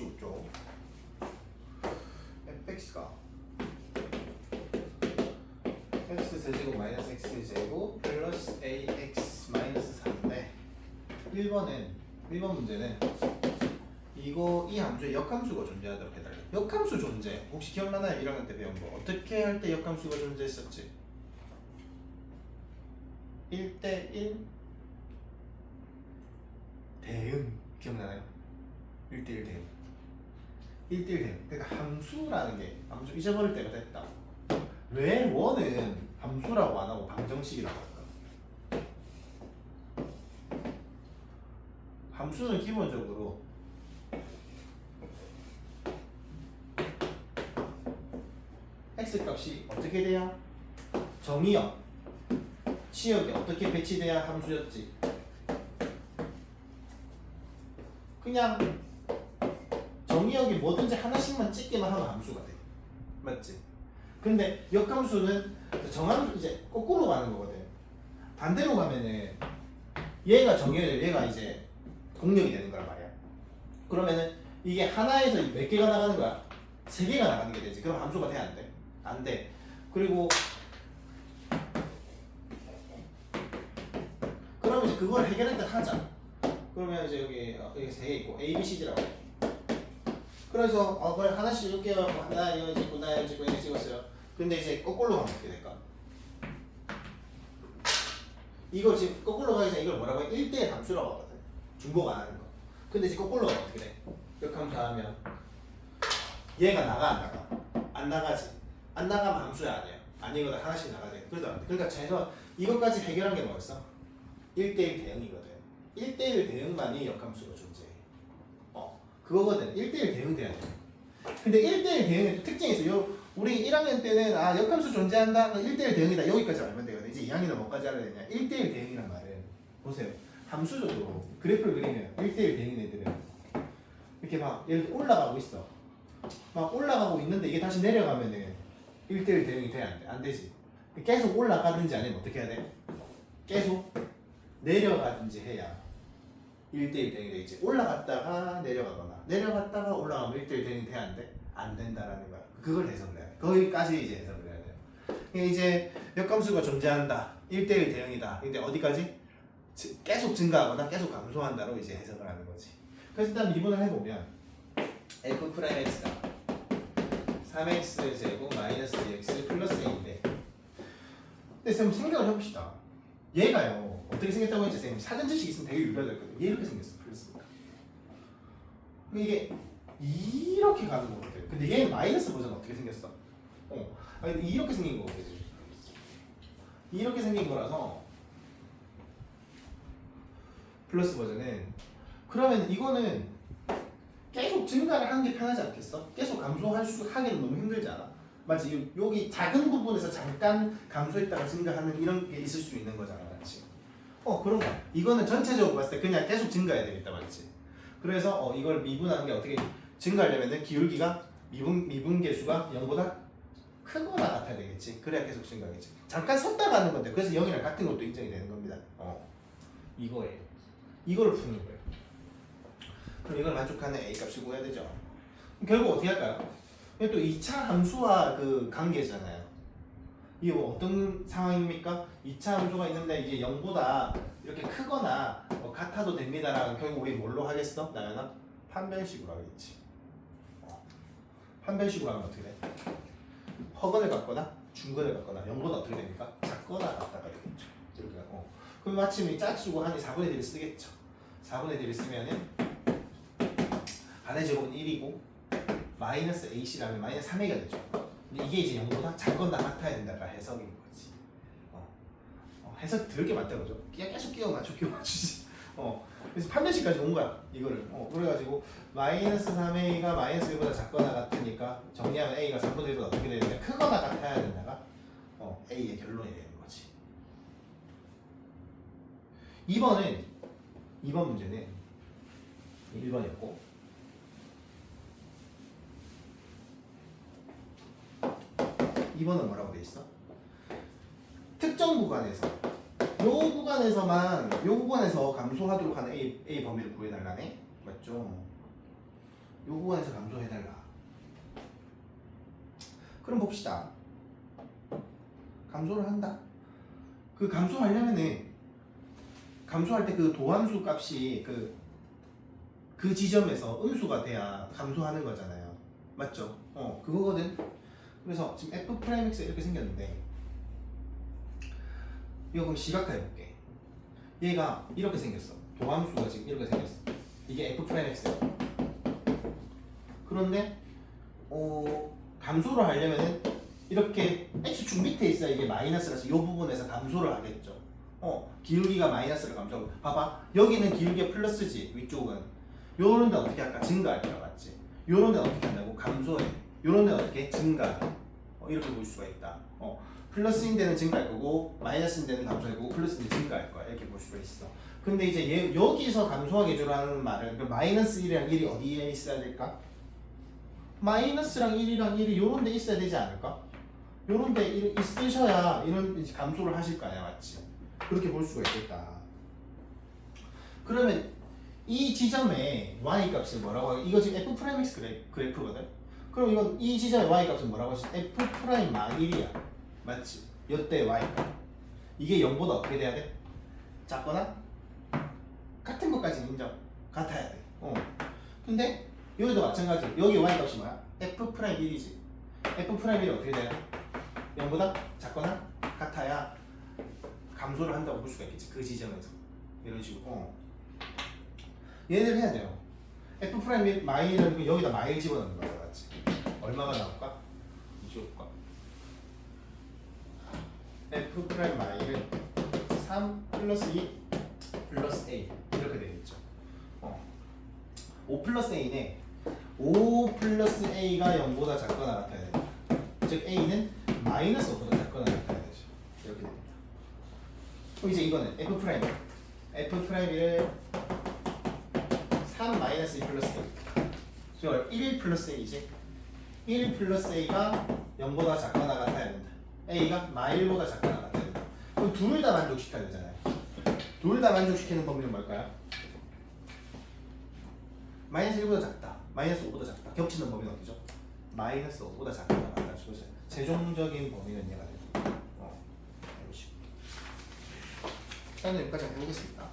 65쪽. Fx가. X 세제곱 마이너스 x 제곱 플러스 ax 마이너스 4인데 1번은 1번 문제는 이거 이 함수에 역함수가 존재하도록 해달래 역함수 존재. 혹시 기억나나요? 1학년 때 배운 거. 어떻게 할 때 역함수가 존재했었지? 1대1 대응. 기억나나요? 1대1 대응 1대1 대응 그러니까 함수라는 게 함수 잊어버릴 때가 됐다 왜 원은 함수라고 안 하고 방정식이라고 할까? 함수는 기본적으로 x 값이 어떻게 돼야 정의역 치역이 어떻게 배치돼야 함수였지? 그냥 정의역이 뭐든지 하나씩만 찍기만 하면 함수가 돼. 맞지? 근데 역함수는 정함수 이제 거꾸로 가는 거거든. 반대로 가면은 얘가 정의역이 얘가 이제 공역이 되는 거란 말이야. 그러면은 이게 하나에서 몇 개가 나가는 거야? 세 개가 나가는 게 되지. 그럼 함수가 돼 안 돼? 안 돼. 그리고 그러면 이제 그걸 해결할 때 하자. 그러면 이제 여기 어, 여기 세 개 있고 A, B, C, D라고. 그래서 어 그래 하나씩 이렇게 하나 이거 찍고 나 찍고 이거 찍었어요. 근데 이제 거꾸로 가면 어떻게 될까? 이거 지금 거꾸로 가기 전에 이걸 뭐라고 해? 1대 함수라고 하거든. 중복 안 하는 거. 근데 이제 거꾸로 가면 어떻게 돼? 역함수 하면 얘가 나가 안 나가? 안 나가지. 안 나가면 함수야 아니야. 아니거든 하나씩 나가야 돼. 그러다 그러니까 그래서 이것까지 해결한 게 뭐였어? 1대1 대응이거든. 1대1 대응만이 역함수가 존재해. 어, 그거거든. 1대1 대응 돼야 돼. 근데 1대1 대응의 또 특징이 있어. 요 우리 1학년 때는 아 역함수 존재한다. 1대1 대응이다. 여기까지 알면 되거든. 이제 2학년은 뭐까지 알아야 되냐? 1대1 대응이란 말은 보세요. 함수적으로 그래프를 그리면 1대1 대응인 애들은 이렇게 막 예를 들어 올라가고 있어. 막 올라가고 있는데 이게 다시 내려가면은 1대1 대응이 돼? 안 돼? 안 되지. 계속 올라가든지 아니면 어떻게 해야 돼? 계속 내려가든지 해야 1대1 대응이 되겠지. 올라갔다가 내려가거나 내려갔다가 올라가면 1대1 대응이 돼? 안 돼? 안 된다라는 거야. 그걸 해석을 해야 돼. 거기까지 이제 해석을 해야 돼. 그러니까 이제 역함수가 존재한다. 1대1 대응이다. 근데 어디까지? 지- 계속 증가하거나 계속 감소한다로 이제 해석을 하는 거지. 그래서 일단 미분을 해보면 f 프라임 x가 3x 제곱 마이너스 x 플러스 a인데 근데 쌤 생각을 해봅시다. 얘가요 어떻게 생겼다고 했지 쌤 사전 지식 있으면 되게 유리하거든요. 얘 이렇게 생겼어 플러스가. 근데 이게 이렇게 가는 거거든. 근데 얘는 마이너스 버전 어떻게 생겼어? 어, 아니 이렇게 생긴 거거든. 이렇게 생긴 거라서 플러스 버전은 그러면 이거는 계속 증가를 하는 게 편하지 않겠어? 계속 감소할 수 하기는 너무 힘들지 않아? 맞지? 요- 여기 작은 부분에서 잠깐 감소했다가 증가하는 이런 게 있을 수 있는 거잖아? 어 그런 거. 이거는 전체적으로 봤을 때 그냥 계속 증가해야 되겠다, 맞지? 그래서 어, 이걸 미분하는 게 어떻게 증가하려면은 기울기가 미분 미분 계수가 0보다 크거나 같아야 되겠지. 그래야 계속 증가하겠지. 잠깐 섰다 가는 건데 그래서 0이랑 같은 것도 인정이 되는 겁니다. 어 이거예요. 이거를 푸는 거예요. 그럼 이걸 만족하는 a 값을 구해야 되죠. 결국 어떻게 할까요? 또 2차 함수와 그 관계잖아요. 이게 뭐 어떤 상황입니까? 2차 함수가 있는데 이게 0보다 이렇게 크거나 뭐 같아도 됩니다라는 결국 우리 뭘로 하겠어? 나연아? 판별식으로 하겠지. 어. 판별식으로 하면 어떻게 돼? 허근을 갖거나 중근을 갖거나 0보다 어떻게 됩니까? 작거나 같다가 되겠죠. 이렇게 하고. 그럼 마침 이 짝수고 하니 4분의 1을 쓰겠죠. 4분의 1을 쓰면은 반의 제곱은 1이고 마이너스 AC라면 마이너스 3A가 되죠. 이게 이제 0보다 작거나 같아야 된다가 해석인 거지. 어. 어, 해석 들게 맞다 그죠? 계속 끼워 맞춰 끼워 맞추지. 어. 그래서 판별식까지 온 거야 이거를. 어. 그래가지고 마이너스 3A가 마이너스 1보다 작거나 같으니까 정리하면 A가 3분의 1보다 어떻게 되는데 크거나 같아야 된다가 어, A의 결론이 되는 거지. 2번은 2번 문제는 1번이었고 2번은 뭐라고 돼 있어? 특정 구간에서 요 구간에서만 요 구간에서 감소하도록 하는 A, A 범위를 구해달라네 맞죠? 요 구간에서 감소해달라. 그럼 봅시다. 감소를 한다. 그 감소하려면은 감소할 때 그 도함수 값이 그, 그 지점에서 음수가 돼야 감소하는 거잖아요. 맞죠? 어, 그거거든. 그래서 지금 f 프라임 x 이렇게 생겼는데 이거 그럼 시각화 해볼게. 얘가 이렇게 생겼어. 도함수가 지금 이렇게 생겼어. 이게 f 프라임 x야. 그런데 어, 감소를 하려면은 이렇게 x축 밑에 있어야 이게 마이너스라서 이 부분에서 감소를 하겠죠. 어, 기울기가 마이너스를 감소하고 봐봐. 여기는 기울기가 플러스지 위쪽은. 요런 데 어떻게 할까? 증가할 거야 맞지? 요런 데 어떻게 한다고? 감소해. 요런 데 어떻게? 증가해. 어, 이렇게 볼 수가 있다. 어, 플러스인 데는 증가할 거고 마이너스인 데는 감소할 거고 플러스인 데 증가할 거야. 이렇게 볼 수가 있어. 근데 이제 얘, 여기서 감소하게 해주라는 말은 그 마이너스 1이랑 1이 어디에 있어야 될까? 마이너스랑 1이랑 1이 요런 데 있어야 되지 않을까? 요런 데 이- 있으셔야 이런 감소를 하실 거 아니야 맞지? 그렇게 볼 수가 있겠다 그러면 이 지점에 y 값을 뭐라고 이거 지금 f 프라임 x 그래, 그래프거든 그럼 이건 이 지점의 y 값은 뭐라고 했어? f 프라임 마 1이야 맞지? 요때 y 값 이게 0보다 어떻게 돼야 돼? 작거나 같은 것까지 인정 같아야 돼 어. 근데 여기도 마찬가지 여기 y 값이 뭐야? f 프라임 1이지 f 프라임 1이 어떻게 돼요? 0보다 작거나 같아야 감소를 한다고 볼 수가 있겠지 그 지점에서 이런 식으로 어. 얘를 해야 돼요 f 프라임 1 마이를 여기다 마일 집어넣는 거야? 얼마가 나올까? 이쪽 볼까? f 프라임 마일은 3 플러스 2 플러스 a. 이렇게 되겠죠. 어. 5 플러스 a네 5 플러스 a가 0보다 작거나 같아야 돼요 즉 a는 마이너스 5보다 작거나 같아야 되죠. 이렇게 됩니다. 그럼 이제 이거는 f 프라임. F 프라임을 3 마이너스 2 플러스 a. 즉 1 플러스 a지 1 플러스 a가 0보다 작거나 같아야 된다. A가 마일보다 작거나 같아야 된다. 그럼 둘 다 만족시켜야 되잖아요. 둘 다 만족시키는 범위는 뭘까요? 마이너스 1보다 작다. 마이너스 5보다 작다. 겹치는 범위는 어디죠? 마이너스 5보다 작거나 같다 그래서 최종적인 범위는 얘가 됩니다. 어, 이런 식으로. 일단은 여기까지 해보겠습니다